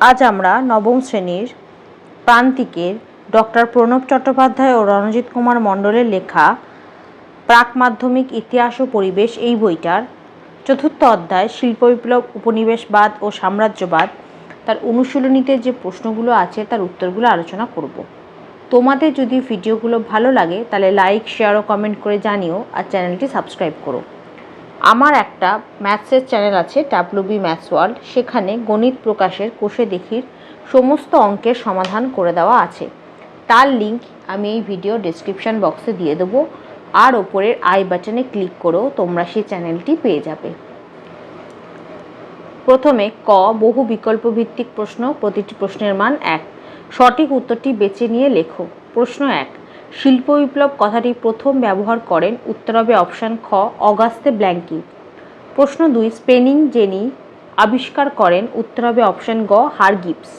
আজ আমরা নবম শ্রেণির প্রান্তিকের ডক্টর প্রণব চট্টোপাধ্যায় ও রণজিৎ কুমার মণ্ডলের লেখা প্রাক মাধ্যমিক ইতিহাস ও পরিবেশ এই বইটার চতুর্থ অধ্যায়, শিল্প বিপ্লব, উপনিবেশবাদ ও সাম্রাজ্যবাদ তার অনুশীলনীতে যে প্রশ্নগুলো আছে তার উত্তরগুলো আলোচনা করব। তোমাদের যদি ভিডিওগুলো ভালো লাগে তাহলে লাইক শেয়ার ও কমেন্ট করে জানিও আর চ্যানেলটি সাবস্ক্রাইব করো। আমার একটা ম্যাথসের চ্যানেল আছে ডাব্লু বি ম্যাথস ওয়ার্ল্ড সেখানে গণিত প্রকাশের কোষে দেখির সমস্ত অঙ্কের সমাধান করে দেওয়া আছে। তার লিংক আমি এই ভিডিও ডেসক্রিপশন বক্সে দিয়ে দেবো। আর ওপরের আই বাটনে ক্লিক করেও তোমরা সেই চ্যানেলটি পেয়ে যাবে। প্রথমে ক, বহু বিকল্প ভিত্তিক প্রশ্ন, প্রতিটি প্রশ্নের মান এক। সঠিক উত্তরটি বেছে নিয়ে লেখো। প্রশ্ন এক শিল্প বিপ্লব কথাটি প্রথম ব্যবহার করেন উত্তর হবে অপশান খ, অগাস্তে ব্ল্যাঙ্কি। প্রশ্ন দুই, স্পেনিং জেনি আবিষ্কার করেন উত্তর হবে অপশান গ হারগিপস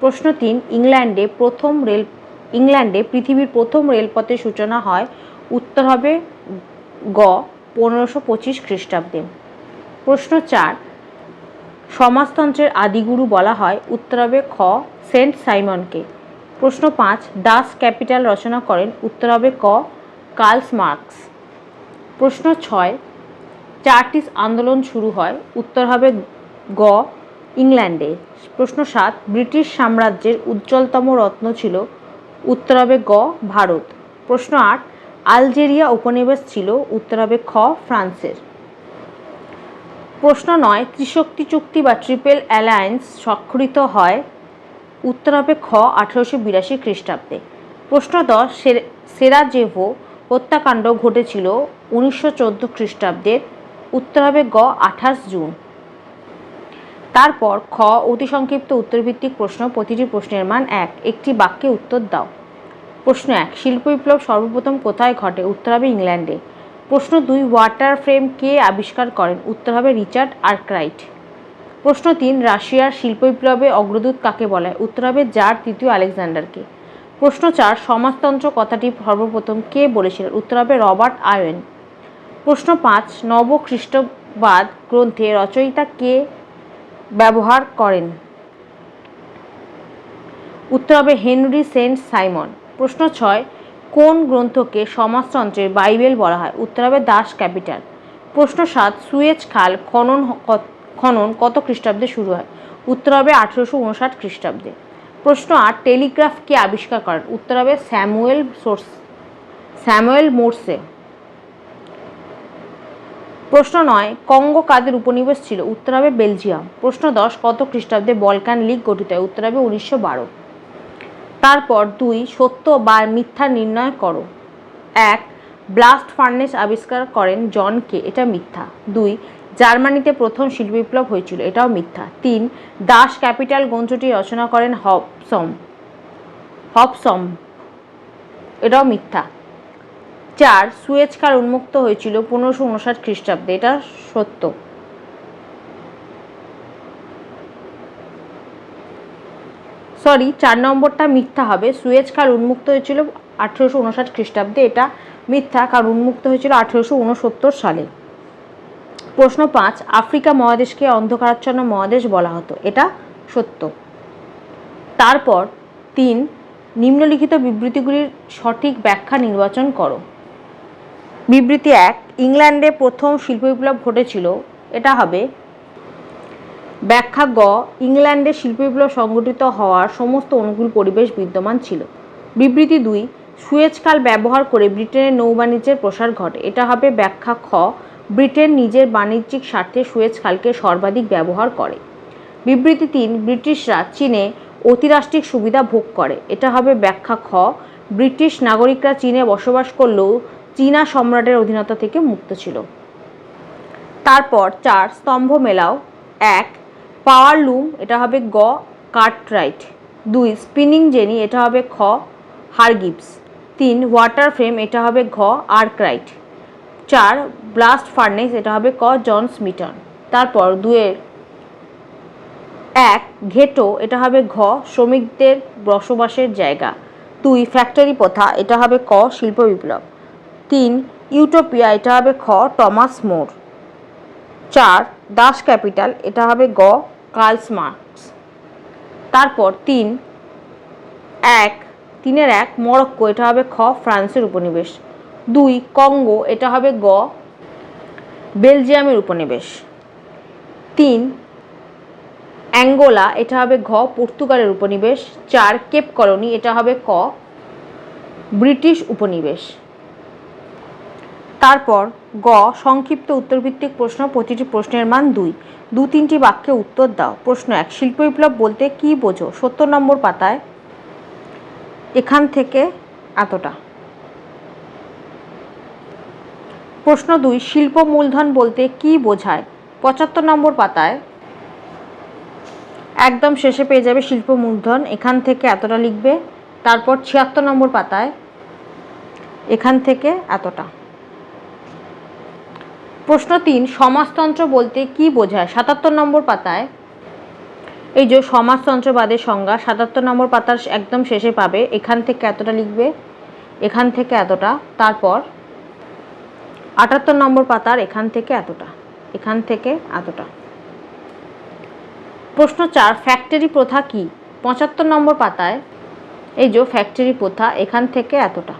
প্রশ্ন তিন, ইংল্যান্ডে প্রথম রেল, ইংল্যান্ডে পৃথিবীর প্রথম রেলপথের সূচনা হয় উত্তর হবে গ, পনেরোশো পঁচিশ খ্রিস্টাব্দে। প্রশ্ন চার, সমাজতন্ত্রের আদিগুরু বলা হয় উত্তর হবে খ, সেন্ট সাইমনকে। প্রশ্ন পাঁচ ডাস ক্যাপিটাল রচনা করেন উত্তর হবে ক, কার্লস মার্কস। প্রশ্ন ছয়, চার্টিস আন্দোলন শুরু হয় উত্তর হবে গ, ইংল্যান্ডে। প্রশ্ন সাত, ব্রিটিশ সাম্রাজ্যের উজ্জ্বলতম রত্ন ছিল উত্তর হবে গ, ভারত। প্রশ্ন আট, আলজেরিয়া উপনিবেশ ছিল উত্তর হবে খ, ফ্রান্সের। প্রশ্ন নয়, ত্রিশক্তি চুক্তি বা ট্রিপল অ্যালায়েন্স স্বাক্ষরিত হয় উত্তর হবে খ, আঠেরোশো বিরাশি খ্রিস্টাব্দে। প্রশ্ন দশ সেরাজেভো হত্যাকাণ্ড ঘটেছিল উনিশশো চোদ্দ খ্রিস্টাব্দের উত্তর হবে গ, আঠাশ জুন। তারপর খ, অতি সংক্ষিপ্ত উত্তরভিত্তিক প্রশ্ন, প্রতিটি প্রশ্নের মান এক। একটি বাক্যে উত্তর দাও। প্রশ্ন এক, শিল্প বিপ্লব সর্বপ্রথম কোথায় ঘটে? উত্তর হবে ইংল্যান্ডে। প্রশ্ন দুই, ওয়াটার ফ্রেম কে আবিষ্কার করেন? উত্তর হবে রিচার্ড আর্করাইট। প্রশ্ন তিন, রাশিয়ার শিল্প বিপ্লবে অগ্রদূত কাকে বলে? উত্তর হবে জার, তৃতীয় আলেকজান্ডারকে। প্রশ্ন চার, সমাজতন্ত্র কথাটি সর্বপ্রথম কে বলেছিলেন? উত্তর হবে রবার্ট আয়োন। প্রশ্ন পাঁচ, নবখ্রিস্টবাদ গ্রন্থে রচয়িতা কে ব্যবহার করেন? উত্তর হবে হেনরি সেন্ট সাইমন। প্রশ্ন ছয়, কোন গ্রন্থকে সমাজতন্ত্রের বাইবেল বলা হয়? উত্তর হবে দাস ক্যাপিটাল। প্রশ্ন সাত, সুয়েজ খাল খনন খনন কত খ্রিস্টাব্দে শুরু হয়? উত্তর হবে আঠেরোশো উনষাট খ্রিস্টাব্দে। প্রশ্ন আট, টেলিগ্রাফ কে আবিষ্কার করেন? উত্তর হবে স্যামুয়েল সোর্স, স্যামুয়েল মোর্সে। প্রশ্ন নয়, কঙ্গো কাদের উপনিবেশ ছিল? উত্তর হবে বেলজিয়াম। প্রশ্ন দশ, কত খ্রিস্টাব্দে বলকান লিগ গঠিত হয়? উত্তর হবে উনিশশো বারো। তারপর দুই, সত্য বা মিথ্যা নির্ণয় করো। এক, ব্লাস্ট ফার্নেস আবিষ্কার করেন জনকে এটা মিথ্যা। দুই জার্মানিতে প্রথম শিল্প বিপ্লব হয়েছিল। এটাও মিথ্যা। তিন, দাস ক্যাপিটাল গ্রন্থটি রচনা করেন হপসম হপসম এটাও মিথ্যা। চার সুয়েজ খাল উন্মুক্ত হয়েছিল পনেরোশো উনষাট খ্রিস্টাব্দে। এটা সত্য। সরি, চার নম্বরটা মিথ্যা হবে। সুয়েজ খাল উন্মুক্ত হয়েছিল আঠেরোশো উনষাট খ্রিস্টাব্দে। এটা মিথ্যা, কারণ উন্মুক্ত হয়েছিল আঠেরোশো উনসত্তর সালে। প্রশ্ন পাঁচ, আফ্রিকা মহাদেশকে অন্ধকারাচ্ছন্ন মহাদেশ বলা হতো, এটা সত্য। তারপর তিন, নিম্নলিখিত বিবৃতিগুলির সঠিক ব্যাখ্যা নির্বাচন করো। বিবৃতি এক, ইংল্যান্ডে প্রথম শিল্প বিপ্লব ঘটেছিল, এটা হবে। ব্যাখ্যা গ, ইংল্যান্ডে শিল্প বিপ্লব সংগঠিত হওয়ার সমস্ত অনুকূল পরিবেশ বিদ্যমান ছিল। বিবৃতি দুই সুয়েজকাল ব্যবহার করে ব্রিটেনের নৌবাণিজ্যের প্রসার ঘটে, এটা হবে ব্যাখ্যা খ ব্রিটেন নিজের বাণিজ্যিক স্বার্থে সুয়েজ খালকে সর্বাধিক ব্যবহার করে। বিবৃতি তিন, ব্রিটিশরা চীনে অতিরাষ্ট্রিক সুবিধা ভোগ করে। এটা হবে ব্যাখ্যা খ, ব্রিটিশ নাগরিকরা চীনে বসবাস করলেও চীনা সম্রাটের অধীনতা থেকে মুক্ত ছিল। তারপর চার, স্তম্ভ মেলাও। এক, পাওয়ার লুম, এটা হবে গ, কার্টরাইট। দুই, স্পিনিং জেনি, এটা হবে খ হারগিপস তিন, ওয়াটার ফ্রেম, এটা হবে ঘ, আর্করাইট। চার ব্লাস্ট ফার্নেস, এটা হবে ক জন স্মিটন। তারপর দুয়ের এক, ঘেটো, এটা হবে ঘ, শ্রমিকদের বসবাসের জায়গা। দুই, ফ্যাক্টরি প্রথা, এটা হবে ক, শিল্প বিপ্লব। তিন, ইউটোপিয়া, এটা হবে খ, টমাস মোর। চার, দাস ক্যাপিটাল, এটা হবে গ, কার্লস মার্কস। তারপর তিন, এক, তিনের এক, মরক্কো, এটা হবে খ, ফ্রান্সের উপনিবেশ। দুই, কঙ্গো, এটা হবে গ বেলজিয়ামের উপনিবেশ। তিন, অ্যাঙ্গোলা, এটা হবে ঘ, পর্তুগালের উপনিবেশ। চার, কেপ কলোনি, এটা হবে ক, ব্রিটিশ উপনিবেশ। তারপর গ, সংক্ষিপ্ত উত্তরভিত্তিক প্রশ্ন, প্রতিটি প্রশ্নের মান দুই। দু, তিনটি বাক্যে উত্তর দাও। প্রশ্ন এক, শিল্প বিপ্লব বলতে কি বোঝো? সত্তর নম্বর পাতায়। এখান থেকে এতটা। প্রশ্ন দুই, শিল্প মূলধন বলতে কি বোঝায়? পঁচাত্তর নম্বর পাতায়, একদম শেষে পেয়ে যাবে শিল্প মূলধন, এখান থেকে এতটা লিখবে, তারপর ছিয়াত্তর নম্বর পাতায়, এখান থেকে এতটা। প্রশ্ন তিন, সমাজতন্ত্র বলতে কি বোঝায়? সাতাত্তর নম্বর পাতায়, এই যে সমাজতন্ত্রবাদের সংজ্ঞা, সাতাত্তর নম্বর পাতার একদম শেষে পাবে, এখান থেকে এতটা লিখবে, এখান থেকে এতটা, তারপর আটাত্তর নম্বর পাতার এখান থেকে এতটা, এখান থেকে এতটা। প্রশ্ন চার ফ্যাক্টরি প্রথা কি? পঁচাত্তর নম্বর পাতায়, এই যে ফ্যাক্টরি প্রথা, এখান থেকে এতটা।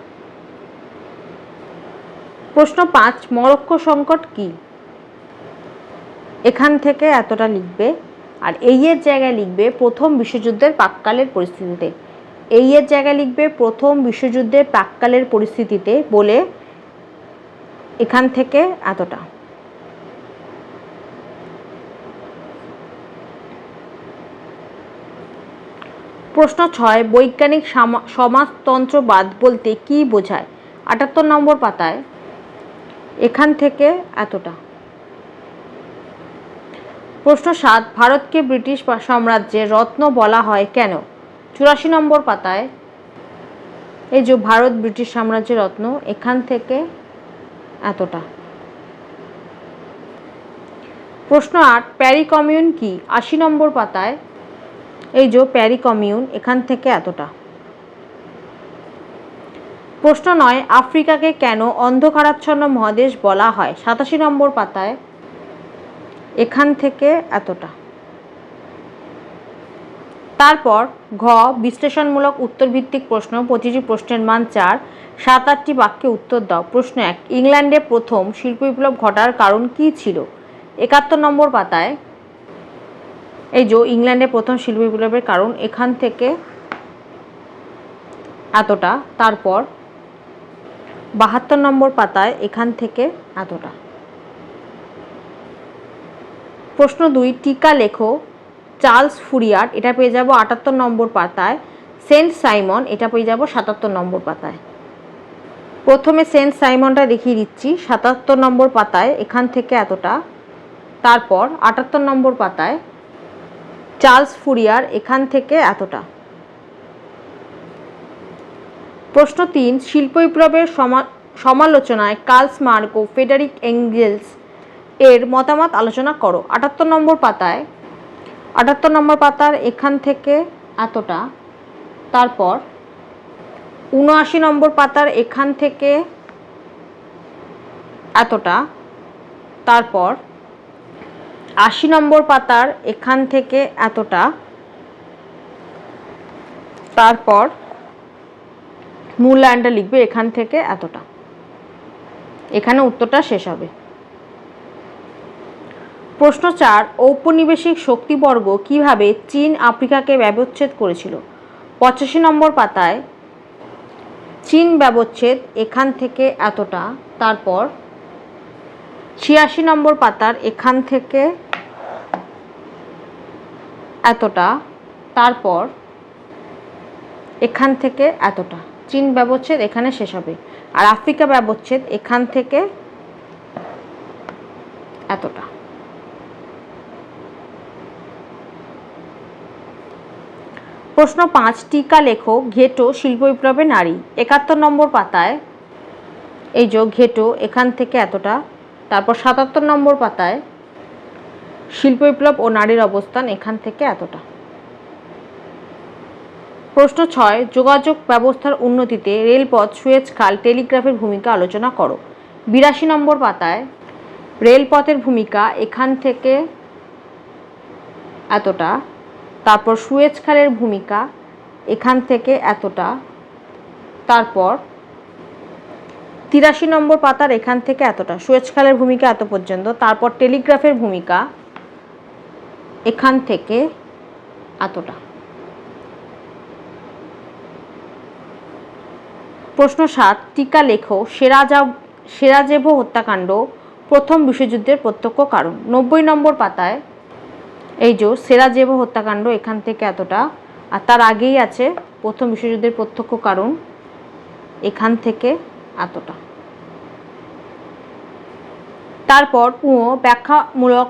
প্রশ্ন পাঁচ, মরক্কো সংকট কি? এখান থেকে এতটা লিখবে, আর এই এর জায়গায় লিখবে প্রথম বিশ্বযুদ্ধের প্রাককালের পরিস্থিতিতে। এই এর জায়গায় লিখবে প্রথম বিশ্বযুদ্ধের প্রাককালের পরিস্থিতিতে বলে এখান থেকে এতটা। প্রশ্ন ছয়, বৈজ্ঞানিক সামা- সমাজতন্ত্রবাদ বলতে কি বোঝায়? আটাত্তর নম্বর পাতায়, এখান থেকে এতটা। প্রশ্ন সাত, ভারতকে ব্রিটিশ সাম্রাজ্যের রত্ন বলা হয় কেন? চুরাশি নম্বর পাতায়, এই যে ভারত ব্রিটিশ সাম্রাজ্যের রত্ন, এখান থেকে এতটা। প্রশ্ন আট প্যারি কমিউন কি? আশি নম্বর পাতায়, এই যে প্যারি কমিউন এখান থেকে এতটা। প্রশ্ন নয়, আফ্রিকাকে কেন অন্ধকারাচ্ছন্ন মহাদেশ বলা হয়? সাতাশি নম্বর পাতায়, এখান থেকে এতটা। তারপর ঘ, বিশ্লেষণমূলক উত্তরভিত্তিক প্রশ্ন প্রতিটি প্রশ্নের মান চার সাত আটটি বাক্যে উত্তর দাও। প্রশ্ন এক, ইংল্যান্ডে প্রথম শিল্প বিপ্লব ঘটার কারণ কী ছিল? একাত্তর নম্বর পাতায়, এই যে ইংল্যান্ডে প্রথম শিল্প বিপ্লবের কারণ এখান থেকে এতটা, তারপর বাহাত্তর নম্বর পাতায় এখান থেকে এতটা। প্রশ্ন দুই, টিকা লেখো চার্লস ফুরিয়ার, এটা পেয়ে যাব আটাত্তর নম্বর পাতায়, সেন্ট সাইমন, এটা পেয়ে যাব সাতাত্তর নম্বর পাতায়। প্রথমে সেন্ট সাইমনটা দেখিয়ে দিচ্ছি। সাতাত্তর নম্বর পাতায়, এখান থেকে এতটা। তারপর আটাত্তর নম্বর পাতায়, চার্লস ফুরিয়ার, এখান থেকে এতটা। প্রশ্ন তিন, শিল্প বিপ্লবের সমা- সমালোচনায় কার্লস মার্ক, ফেডারিক এঙ্গেলস এর মতামত আলোচনা করো। আটাত্তর নম্বর পাতায়, আটাত্তর নম্বর পাতার এখান থেকে এতটা। তারপর উনআশি নম্বর পাতার এখান থেকে এতটা, তারপর আশি নম্বর পাতার এখান থেকে এতটা, তারপর মূল্যায়নটা লিখবে এখান থেকে এতটা। এখানে উত্তরটা শেষ হবে। প্রশ্ন চার, ঔপনিবেশিক শক্তিবর্গ কীভাবে চীন আফ্রিকাকে ব্যবচ্ছেদ করেছিল? পঁচাশি নম্বর পাতায় চীন ব্যবচ্ছেদ এখান থেকে এতটা, তারপর ছিয়াশি নম্বর পাতার এখান থেকে এতটা, তারপর এখান থেকে এতটা। চীন ব্যবচ্ছেদ এখানে শেষ হবে। আর আফ্রিকা ব্যবচ্ছেদ এখান থেকে এতটা। প্রশ্ন পাঁচ টিকা লেখো, ঘেটো, শিল্প বিপ্লবে নারী। একাত্তর নম্বর পাতায়, এই যে ঘেটো, এখান থেকে এতটা। তারপর সাতাত্তর নম্বর পাতায়, শিল্প বিপ্লব ও নারীর অবস্থান, এখান থেকে এতটা। প্রশ্ন ছয়, যোগাযোগ ব্যবস্থার উন্নতিতে রেলপথ, সুয়েজ খাল, টেলিগ্রাফের ভূমিকা আলোচনা করো। বিরাশি নম্বর পাতায়, রেলপথের ভূমিকা এখান থেকে এতটা। তারপর সুয়েজ খালের ভূমিকা এখান থেকে এতটা। তারপর তিরাশি নম্বর পাতার এখান থেকে এতটা। সুয়েজ খালের ভূমিকা এত পর্যন্ত। তারপর টেলিগ্রাফের ভূমিকা এখান থেকে এতটা। প্রশ্ন সাত, টিকা লেখো, সেরাজা, সেরাজেভো হত্যাকাণ্ড প্রথম বিশ্বযুদ্ধের প্রত্যক্ষ কারণ। নব্বই নম্বর পাতায় এই যে সেরাজেভো হত্যাকাণ্ড এখান থেকে এতটা, আর তার আগেই আছে প্রথম বিশ্বযুদ্ধের প্রত্যক্ষ কারণ, এখান থেকে এতটা। তারপর পুঁয় ব্যাখ্যামূলক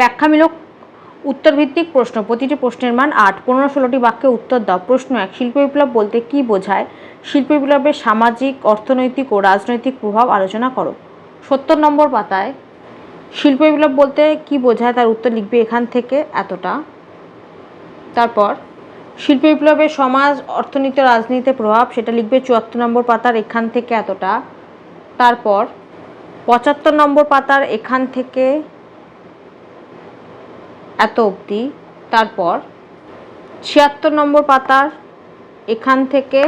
ব্যাখ্যামূলক উত্তরভিত্তিক প্রশ্ন, প্রতিটি প্রশ্নের মান আট, পনেরো, ষোলোটি বাক্যে উত্তর দাও। প্রশ্ন এক শিল্প বিপ্লব বলতে কী বোঝায়? শিল্প বিপ্লবের সামাজিক, অর্থনৈতিক ও রাজনৈতিক প্রভাব আলোচনা করো। সত্তর নম্বর পাতায় শিল্প বিপ্লব বলতে কী বোঝায়? তার উত্তর লিখবে এখান থেকে এতটা। তারপর, শিল্প বিপ্লবের সমাজ, অর্থনীতি রাজনীতিতে প্রভাব, সেটা লিখবে চুয়াত্তর নম্বর পাতার এখান থেকে এতটা। তারপর, পঁচাত্তর নম্বর পাতার এখান থেকে এত অবধি। তারপর, ছিয়াত্তর নম্বর পাতার এখান থেকে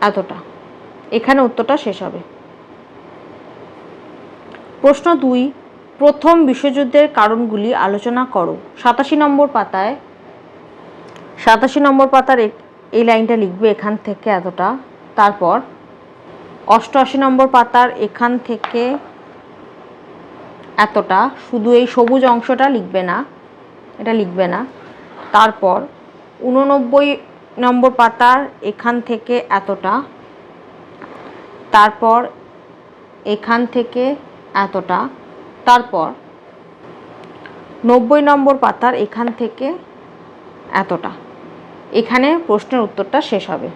এতটা। এখানে উত্তরটা শেষ হবে। প্রশ্ন দুই, প্রথম বিশ্বযুদ্ধের কারণগুলি আলোচনা করো। সাতাশি নম্বর পাতায়, সাতাশি নম্বর পাতার এই লাইনটা লিখবে এখান থেকে এতটা। তারপর, অষ্টআশি নম্বর পাতার এখান থেকে এতটা, শুধু এই সবুজ অংশটা লিখবে না, এটা লিখবে না। তারপর উননব্বই নম্বর পাতার এখান থেকে এতটা, তারপর এখান থেকে এতটা। তারপর নব্বই নম্বর পাতার এখান থেকে এতটা। এখানে প্রশ্নের উত্তরটা শেষ হবে।